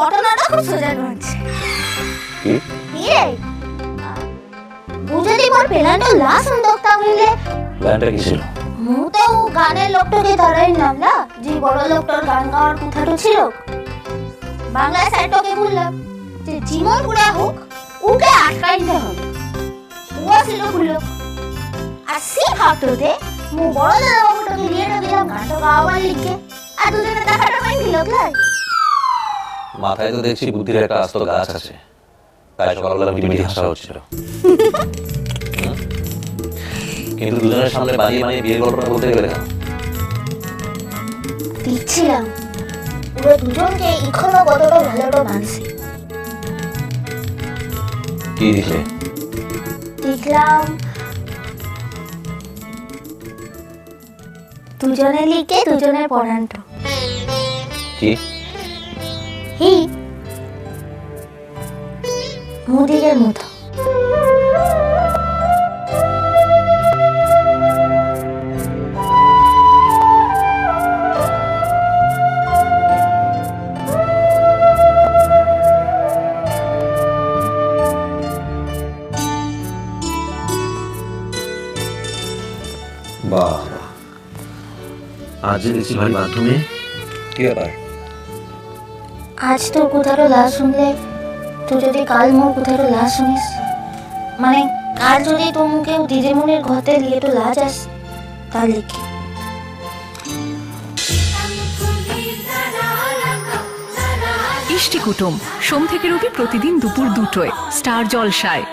ঘটনাটা খুব সোজা রয়েছে ইয়ে বুঝে দিব পেলানো লাশ উন্দোক্তা হইলে? গানটা কি ছিল? মু তো গানের লোকটাকে ধরাই নাম না? যে বড় লোকটার গান গাওয়ার কথাটা ছিল। বাংলা সাইটকে বললাম যে জীবন গুড়া হোক ওকে আটকাইতে হবে। ও ছিলগুলো আর সে ভাবতে মু বড় দাদা বাবুটাকে নিয়ে নিলাম গানটা গাওয়ার লিখে আর দুজনে দেখাটা পাইনি লোক লাগে মাথায় তো দেখছি বুদ্ধির একটা আস্ত গাছ আছে। তাই সকালবেলা মিটিমিটি হাসা হচ্ছিল। কিন্তু দুজনের সামনে বানিয়ে বানিয়ে বিয়ের গল্পটা বলতে গেলে কেন? দিচ্ছিলাম। ওরা দুজনকে এখনও কতটা ভালোটা মানছে। কি দিলে? দেখলাম দুজনে লিখে দুজনের পড়ান্ট কি? মুদিকের মতো। বাহ। আজ দেখছি মাধ্যমে? কি ব্যাপার? আজ তোর কোথাও লাশ শুনলে তুই যদি কাল মোর কোথাও লা শুনিস। মানে কাল যদি তোমাকে দিদিমণির ঘরতে নিয়ে তো লাশ আস তার লিখে। ইষ্টি কুটুম, সোম থেকে রবি প্রতিদিন দুপুর দুটোয়, স্টার জলসায়।